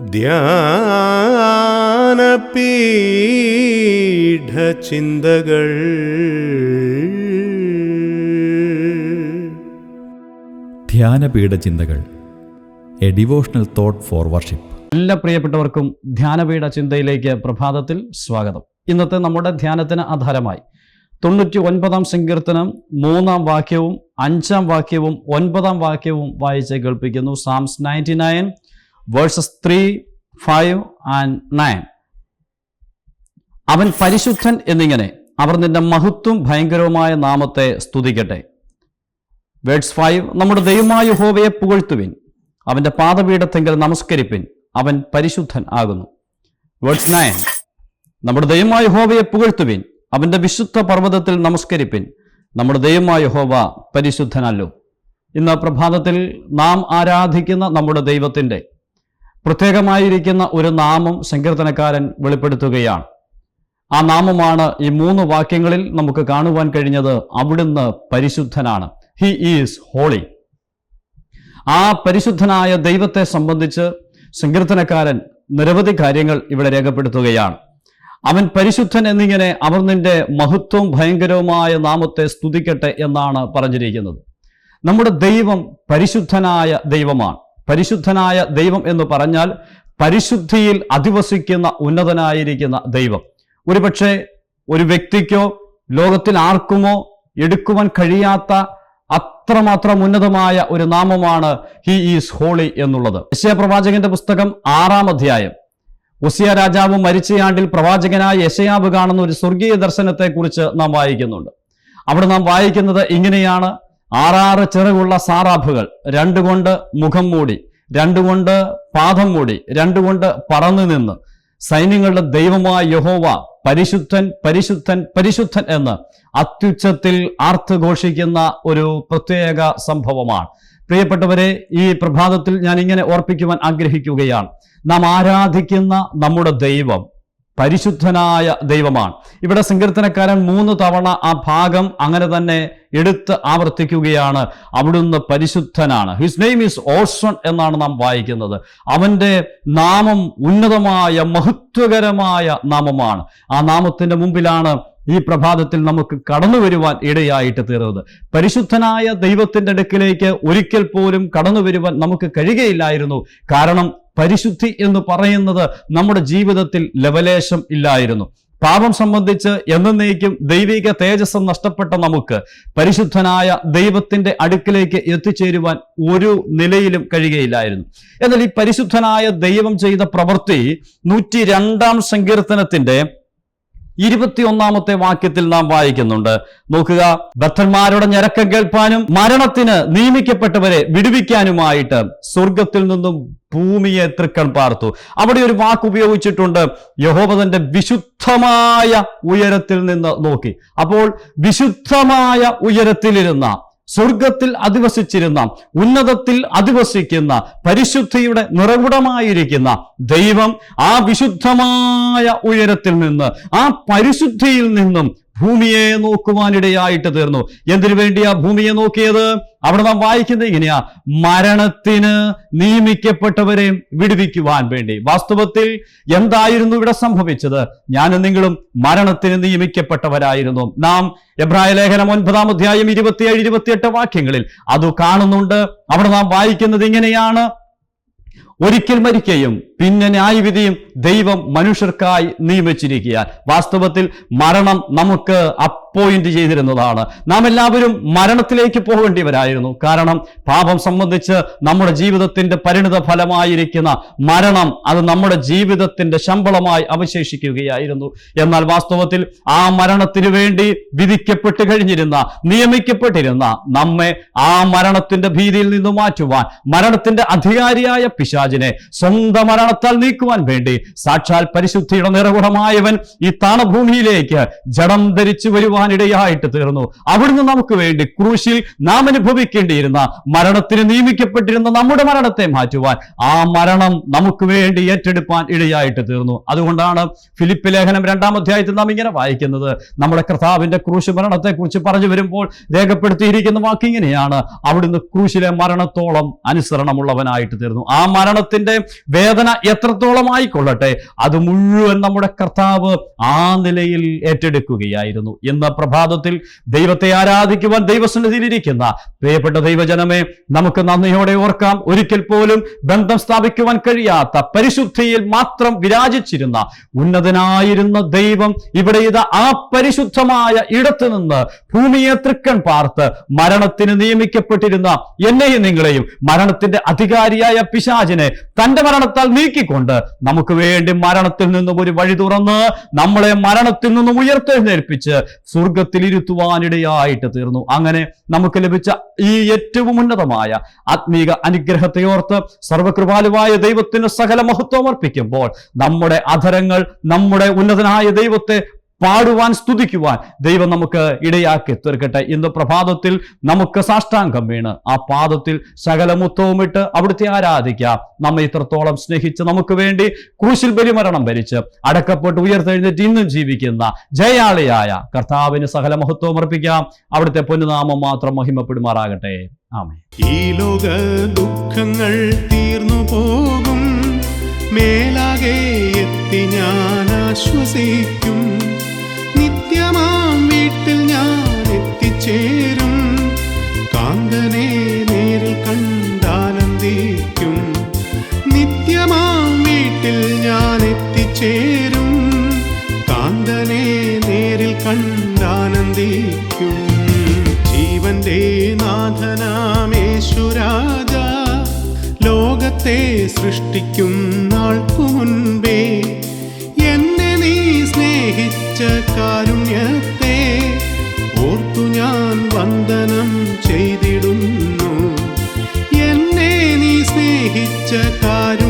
ധ്യാനപീഠചിന്തകൾ. ധ്യാനപീഠ ചിന്തകൾ a devotional thought for worship. എല്ലാ പ്രിയപ്പെട്ടവർക്കും ധ്യാനപീഠ ചിന്തയിലേക്ക് പ്രഭാതത്തിൽ സ്വാഗതം. ഇന്നത്തെ നമ്മുടെ ധ്യാനത്തിന് ആധാരമായി തൊണ്ണൂറ്റി ഒൻപതാം സങ്കീർത്തനം മൂന്നാം വാക്യവും അഞ്ചാം വാക്യവും ഒൻപതാം വാക്യവും വായിച്ച് കേൾപ്പിക്കുന്നു. Psalms ninety nine verses three five and nine അവൻ പരിശുദ്ധൻ എന്നിങ്ങനെ അവർ നിന്റെ മഹത്വം ഭയങ്കരവുമായ നാമത്തെ സ്തുതിക്കട്ടെ. വേഴ്സ് ഫൈവ് നമ്മുടെ ദൈവമായ ഹോവയെ പുകഴ്ത്തുവിൻ. അവന്റെ പാദപീഠത്തെങ്കിൽ നമസ്കരിപ്പിൻ. അവൻ പരിശുദ്ധൻ ആകുന്നു. വേഴ്സ് നയൻ നമ്മുടെ ദൈവമായ ഹോവയെ പുകഴ്ത്തുവിൻ. അവന്റെ വിശുദ്ധ പർവതത്തിൽ നമസ്കരിപ്പിൻ. നമ്മുടെ ദൈവമായ ഹോവ പരിശുദ്ധനല്ലോ. ഇന്ന് പ്രഭാതത്തിൽ നാം ആരാധിക്കുന്ന നമ്മുടെ ദൈവത്തിന്റെ പ്രത്യേകമായിരിക്കുന്ന ഒരു നാമം സങ്കീർത്തനക്കാരൻ വെളിപ്പെടുത്തുകയാണ്. ആ നാമമാണ് ഈ മൂന്ന് വാക്യങ്ങളിൽ നമുക്ക് കാണുവാൻ കഴിഞ്ഞത് അവിടുന്ന് പരിശുദ്ധനാണ്. ഹി ഈസ് ഹോളി ആ പരിശുദ്ധനായ ദൈവത്തെ സംബന്ധിച്ച് സങ്കീർത്തനക്കാരൻ നിരവധി കാര്യങ്ങൾ ഇവിടെ രേഖപ്പെടുത്തുകയാണ്. അവൻ പരിശുദ്ധൻ എന്നിങ്ങനെ അവർ നിന്റെ മഹത്വവും ഭയങ്കരവുമായ നാമത്തെ സ്തുതിക്കട്ടെ എന്നാണ് പറഞ്ഞിരിക്കുന്നത്. നമ്മുടെ ദൈവം പരിശുദ്ധനായ ദൈവമാണ്. പരിശുദ്ധനായ ദൈവം എന്ന് പറഞ്ഞാൽ പരിശുദ്ധിയിൽ അധിവസിക്കുന്ന ഉന്നതനായിരിക്കുന്ന ദൈവം. ഒരുപക്ഷെ ഒരു വ്യക്തിക്കോ ലോകത്തിൽ ആർക്കുമോ എടുക്കുവാൻ കഴിയാത്ത അത്രമാത്രം ഉന്നതമായ ഒരു നാമമാണ് ഹി ഈസ് ഹോളി എന്നുള്ളത്. യശയപ്രവാചകന്റെ പുസ്തകം ആറാം അധ്യായം. ഉസിയ രാജാവ് മരിച്ചയാണ്ടിൽ പ്രവാചകനായ യശയാവ് കാണുന്ന ഒരു സ്വർഗീയ ദർശനത്തെക്കുറിച്ച് നാം വായിക്കുന്നുണ്ട്. അവിടെ നാം വായിക്കുന്നത് ഇങ്ങനെയാണ്. ആറാറ് ചിറകുള്ള സാറാഫുകൾ രണ്ടുകൊണ്ട് മുഖം മൂടി രണ്ടുകൊണ്ട് പാദം മൂടി രണ്ടുകൊണ്ട് പറന്നു നിന്ന്. സൈന്യങ്ങളുടെ ദൈവമായ യഹോവ പരിശുദ്ധൻ പരിശുദ്ധൻ പരിശുദ്ധൻ എന്ന് അത്യുച്ചത്തിൽ ആർത്തുഘോഷിക്കുന്ന ഒരു പ്രത്യേക സംഭവമാണ്. പ്രിയപ്പെട്ടവരെ ഈ പ്രഭാതത്തിൽ ഞാൻ ഇങ്ങനെ ഓർപ്പിക്കുവാൻ ആഗ്രഹിക്കുകയാണ്. നാം ആരാധിക്കുന്ന നമ്മുടെ ദൈവം പരിശുദ്ധനായ ദൈവമാണ്. ഇവിടെ സങ്കീർത്തനക്കാരൻ മൂന്ന് തവണ ആ ഭാഗം അങ്ങനെ തന്നെ എടുത്ത് ആവർത്തിക്കുകയാണ്. അവിടുന്ന് പരിശുദ്ധനാണ്. ഹിസ് നെയിം ഈസ് ഓസൺ എന്നാണ് നാം വായിക്കുന്നത്. അവന്റെ നാമം ഉന്നതമായ മഹത്വകരമായ നാമമാണ്. ആ നാമത്തിന്റെ മുമ്പിലാണ് ഈ പ്രഭാതത്തിൽ നമുക്ക് കടന്നു വരുവാൻ ഇടയായിട്ട് തീർന്നത്. പരിശുദ്ധനായ ദൈവത്തിന്റെ അടുക്കിലേക്ക് ഒരിക്കൽ പോലും കടന്നു വരുവാൻ നമുക്ക് കഴിയുകയില്ലായിരുന്നു. കാരണം പരിശുദ്ധി എന്ന് പറയുന്നത് നമ്മുടെ ജീവിതത്തിൽ ലവലേശം ഇല്ലായിരുന്നു. പാപം സംബന്ധിച്ച് എന്നേക്കും ദൈവിക തേജസ് നഷ്ടപ്പെട്ട നമുക്ക് പരിശുദ്ധനായ ദൈവത്തിന്റെ അടുക്കിലേക്ക് എത്തിച്ചേരുവാൻ ഒരു നിലയിലും കഴിയുകയില്ലായിരുന്നു. എന്നാൽ ഈ പരിശുദ്ധനായ ദൈവം ചെയ്ത പ്രവൃത്തി നൂറ്റി രണ്ടാം സങ്കീർത്തനത്തിന്റെ ഇരുപത്തിയൊന്നാമത്തെ വാക്യത്തിൽ നാം വായിക്കുന്നുണ്ട്. നോക്കുക ഭക്തന്മാരുടെ ഞരക്കം കേൾപ്പാനും മരണത്തിന് നിയമിക്കപ്പെട്ടവരെ വിടുവിക്കാനുമായിട്ട് സ്വർഗത്തിൽ നിന്നും ഭൂമിയെ തൃക്കൺ പാർത്തു. അവിടെ ഒരു വാക്ക് ഉപയോഗിച്ചിട്ടുണ്ട്. യഹോബതന്റെ വിശുദ്ധമായ ഉയരത്തിൽ നിന്ന് നോക്കി. അപ്പോൾ വിശുദ്ധമായ ഉയരത്തിലിരുന്ന സ്വർഗത്തിൽ അധിവസിച്ചിരുന്ന ഉന്നതത്തിൽ അധിവസിക്കുന്ന പരിശുദ്ധിയുടെ നിറകുടമായിരിക്കുന്ന ദൈവം ആ വിശുദ്ധമായ ഉയരത്തിൽ നിന്ന് ആ പരിശുദ്ധിയിൽ നിന്നും ഭൂമിയെ നോക്കുവാനിടയായിട്ട് തീർന്നു. എന്തിനു വേണ്ടിയാ ഭൂമിയെ നോക്കിയത്? അവിടെ നാം വായിക്കുന്നത് ഇങ്ങനെയാ. മരണത്തിന് നിയമിക്കപ്പെട്ടവരെ വിടുവിക്കുവാൻ വേണ്ടി. വാസ്തവത്തിൽ എന്തായിരുന്നു ഇവിടെ സംഭവിച്ചത്? ഞാനും നിങ്ങളും മരണത്തിന് നിയമിക്കപ്പെട്ടവരായിരുന്നു. നാം എബ്രായ ലേഖനം ഒൻപതാം അധ്യായം ഇരുപത്തിയേഴ് ഇരുപത്തിയെട്ട് വാക്യങ്ങളിൽ അത് കാണുന്നുണ്ട്. അവിടെ നാം വായിക്കുന്നത് ഇങ്ങനെയാണ്. ഒരിക്കൽ മരിക്കുകയും പിന്നെ ന്യായവിധിയും ദൈവം മനുഷ്യർക്കായി നിയമിച്ചിരിക്കുക വാസ്തവത്തിൽ മരണം നമുക്ക് അപ്പോയിന്റ് ചെയ്തിരുന്നതാണ്. നാം എല്ലാവരും മരണത്തിലേക്ക് പോകേണ്ടിവരായിരുന്നു കാരണം പാപം സംബന്ധിച്ച് നമ്മുടെ ജീവിതത്തിന്റെ പരിണിത ഫലമായിരിക്കുന്ന മരണം അത് നമ്മുടെ ജീവിതത്തിന്റെ ശമ്പളമായി അവശേഷിക്കുകയായിരുന്നു. എന്നാൽ വാസ്തവത്തിൽ ആ മരണത്തിനു വേണ്ടി വിധിക്കപ്പെട്ട് കഴിഞ്ഞിരുന്ന നിയമിക്കപ്പെട്ടിരുന്ന നമ്മെ ആ മരണത്തിന്റെ ഭീതിയിൽ നിന്ന് മാറ്റുവാൻ മരണത്തിന്റെ അധികാരിയായ പിശാചിനെ സ്വന്തം മരണത്താൽ നീക്കുവാൻ വേണ്ടി സാക്ഷാൽ പരിശുദ്ധിയുടെ നിറകുടമായവൻ ഈ താണഭൂമിയിലേക്ക് ജഡം ധരിച്ചു വരുവാൻ ഇടയായിട്ട് തീർന്നു. അവിടുന്ന് നമുക്ക് വേണ്ടി ക്രൂശിൽ നാം അനുഭവിക്കേണ്ടിയിരുന്ന മരണത്തിന് നിയമിക്കപ്പെട്ടിരുന്ന നമ്മുടെ മരണത്തെ മാറ്റുവാൻ ആ മരണം നമുക്ക് വേണ്ടി ഏറ്റെടുപ്പാൻ ഇടയായിട്ട് തീർന്നു. അതുകൊണ്ടാണ് ഫിലിപ്പ് ലേഖനം രണ്ടാം അധ്യായത്തിൽ നാം ഇങ്ങനെ വായിക്കുന്നത്. നമ്മുടെ കർത്താവിന്റെ ക്രൂശ് മരണത്തെ കുറിച്ച് പറഞ്ഞു വരുമ്പോൾ രേഖപ്പെടുത്തിയിരിക്കുന്ന വാക്ക് ഇങ്ങനെയാണ്. അവിടുന്ന് ക്രൂശിലെ മരണത്തോളം അനുസരണമുള്ളവനായിട്ട് തീർന്നു. ആ മരണത്തിന്റെ വേദന എത്രത്തോളം ആയിക്കൊള്ളട്ടെ അത് മുഴുവൻ നമ്മുടെ കർത്താവ് ആ നിലയിൽ ഏറ്റെടുക്കുകയായിരുന്നു. ഇന്ന് പ്രഭാതത്തിൽ ദൈവത്തെ ആരാധിക്കുവാൻ ദൈവസന്നിധിയിലിരിക്കുന്ന പ്രിയപ്പെട്ട ദൈവജനമേ നമുക്ക് നന്ദിയോടെ ഓർക്കാം. ഒരിക്കൽ പോലും ബന്ധം സ്ഥാപിക്കുവാൻ കഴിയാത്ത പരിശുദ്ധിയിൽ മാത്രം വിരാജിച്ചിരുന്ന ഉന്നതനായിരുന്ന ദൈവം ഇവിടെ ഇത് ആ പരിശുദ്ധമായ ഇടത്ത് നിന്ന് ഭൂമിയെ തൃക്കൺ പാർത്ത് മരണത്തിന് നിയമിക്കപ്പെട്ടിരുന്ന എന്നെയും നിങ്ങളെയും മരണത്തിന്റെ അധികാരിയായ പിശാചിനെ തന്റെ മരണത്താൽ നീക്കിക്കൊണ്ട് നമുക്ക് വേണ്ടി മരണത്തിൽ നിന്നും ഒരു വഴി തുറന്ന് നമ്മളെ മരണത്തിൽ നിന്നും ഉയർത്തെഴുന്നേൽപ്പിച്ച് സ്വർഗത്തിൽ ഇരുത്തുവാനിടയായിട്ട് തീർന്നു. അങ്ങനെ നമുക്ക് ലഭിച്ച ഈ ഏറ്റവും ഉന്നതമായ ആത്മീക അനുഗ്രഹത്തെയോർത്ത് സർവകൃപാലുവായ ദൈവത്തിന് സകല മഹത്വം അർപ്പിക്കുമ്പോൾ നമ്മുടെ അധരങ്ങൾ നമ്മുടെ ഉന്നതനായ ദൈവത്തെ പാടുവാൻ സ്തുതിക്കുവാൻ ദൈവം നമുക്ക് ഇടയാക്കി തീർക്കട്ടെ. ഇന്ന് പ്രഭാതത്തിൽ നമുക്ക് സാഷ്ടാംഗം വീണ്. ആ പാദത്തിൽ സകല മുത്തവുമിട്ട് അവിടുത്തെ ആരാധിക്കാം. നമ്മെ ഇത്രത്തോളം സ്നേഹിച്ച് നമുക്ക് വേണ്ടി ക്രൂശിൽ ബലിമരണം ഭരിച്ച് അടക്കപ്പെട്ട് ഉയർത്തെഴുന്നേറ്റ് ഇന്നും ജീവിക്കുന്ന ജയാളിയായ കർത്താവിന് സകല മഹത്വം അർപ്പിക്കാം. അവിടുത്തെ പൊന്നുനാമം മാത്രം മഹിമപ്പെടുമാറാകട്ടെ. ആമേ ഈ ലോക ദുഃഖങ്ങൾ തീർന്നു പോകും. മേലാകെ എത്തി ഞാൻ ആശ്വസിക്കും. ലോകത്തെ സൃഷ്ടിക്കും ആൾക്കു മുൻപേ. എന്നെ നീ സ്നേഹിച്ച കാരുണ്യത്തെ ഓർത്തു ഞാൻ വന്ദനം ചെയ്തിടുന്നു. എന്നെ നീ സ്നേഹിച്ച കാര്യം